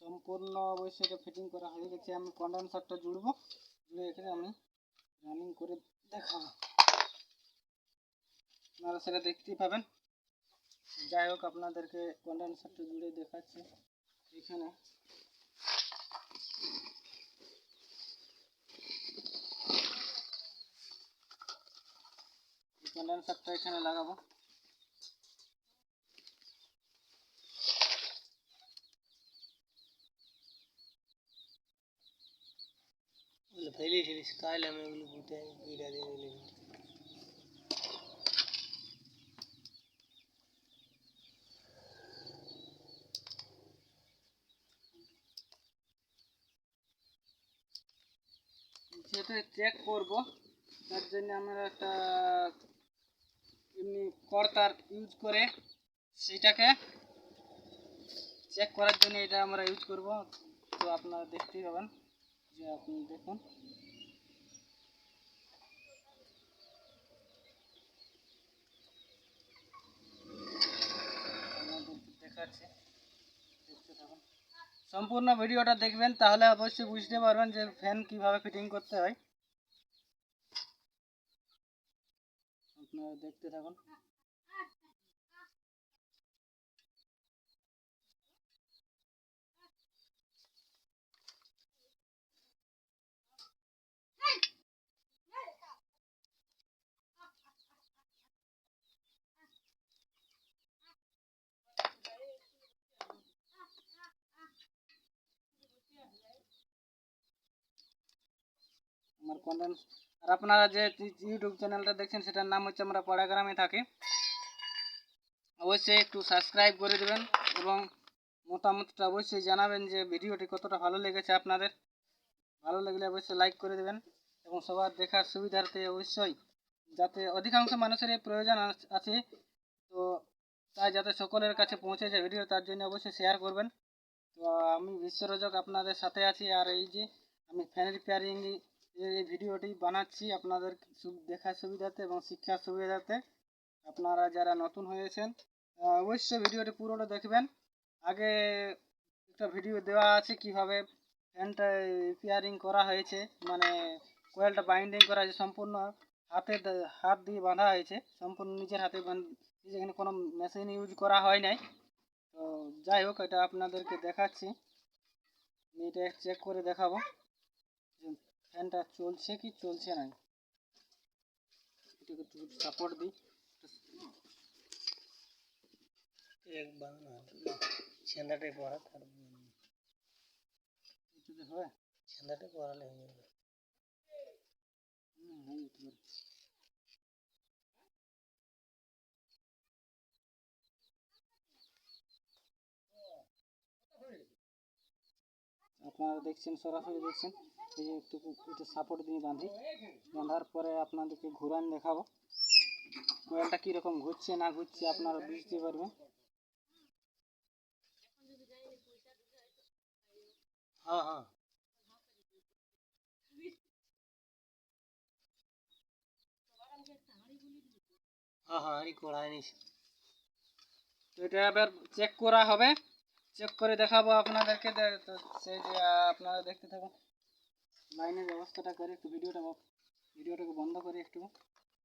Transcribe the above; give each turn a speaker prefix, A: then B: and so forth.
A: সম্পূর্ণ অবশ্যই এটা ফিটিং করা হয়ে গেছে। আমি কন্ডেন্সারটা জুড়বো। জুড়ে এখানে আমি রানিং করে দেখাবো আপনারা সেটা দেখতেই পাবেন। যাই হোক, আপনাদেরকে কন্ডেন্সারটা জুড়ে দেখাচ্ছি এখানে। কন্ডেন্সারটা এখানে লাগাবো।
B: ওগুলো ফেলে ছিলিস কাল আমি ওগুলো বুঝে বিড়া দিয়ে
A: সেটা চেক করব, তার জন্য আমরা একটা এমনি কর্তার ইউজ করে সেটাকে চেক করার জন্য এটা আমরা ইউজ করব। তো আপনারা দেখতেই পাবেন। যে আপনি দেখুন। দেখাচ্ছি। থাকুন। সম্পূর্ণ ভিডিওটা দেখবেন, তাহলে অবশ্যই বুঝতে পারবেন যে ফ্যান কীভাবে ফিটিং করতে হয়। আপনারা দেখতে থাকুন। আমার কন্টেন্ট আর আপনারা যে ইউটিউব চ্যানেলটা দেখছেন, সেটার নাম হচ্ছে আমরা পাড়াগ্রামে থাকি। অবশ্যই একটু সাবস্ক্রাইব করে দেবেন এবং মতামতটা অবশ্যই জানাবেন যে ভিডিওটি কতটা ভালো লেগেছে আপনাদের। ভালো লাগলে অবশ্যই লাইক করে দেবেন এবং সবার দেখার সুবিধার্থে অবশ্যই যাতে অধিকাংশ মানুষের প্রয়োজন আছে তো তাই যাতে সকলের কাছে পৌঁছে যায় ভিডিও, তার জন্য অবশ্যই শেয়ার করবেন। তো আমি বিশ্বরজক আপনাদের সাথে আছি। আর এই যে আমি ফ্যান রিপেয়ারিং এই ভিডিওটি বানাচ্ছি আপনাদের দেখার সুবিধাতে এবং শিক্ষার সুবিধাতে। আপনারা যারা নতুন হয়েছেন অবশ্যই ভিডিওটি পুরোটা দেখবেন। আগে একটা ভিডিও দেওয়া আছে কীভাবে ফ্যানটা রিপেয়ারিং করা হয়েছে মানে কোয়েলটা বাইন্ডিং করা হয়েছে, সম্পূর্ণ হাতে হাত দিয়ে বাঁধা হয়েছে, সম্পূর্ণ নিজের হাতে যেখানে কোনো মেশিন ইউজ করা হয় নাই। তো যাই হোক, এটা আপনাদেরকে দেখাচ্ছি। এটা চেক করে দেখাবো। ফ্যানটা চলছে কি চলছে না? এটাকে একটু সাপোর্ট দিই।
B: এক বাংলা ছেঁদাটাই পড়া তার
A: এটাতে
B: ছেঁদাটাই পড়ালে হয়ে যাবে।
A: হুম, হয়ে যেতে পারে। আপনারা দেখছেন সরাসরি দেখছেন। এই যে একটু একটু সাপোর্ট দিয়ে বাঁধি বাঁধার পরে আপনাদেরকে ঘুরান দেখাবো। মোবাইলটা কীরকম ঘুরছে না ঘুরছে আপনারা বুঝতে পারবেন।
B: হ্যাঁ হ্যাঁ। হ্যাঁ হ্যাঁ কড়াই নিস
A: তো এটা এবার চেক করা হবে। চেক করে দেখাবো আপনাদেরকে। তো সেই যে আপনারা দেখতে থাকুন। লাইনের ব্যবস্থাটা করে একটু ভিডিওটা ভিডিওটাকে বন্ধ করে একটু।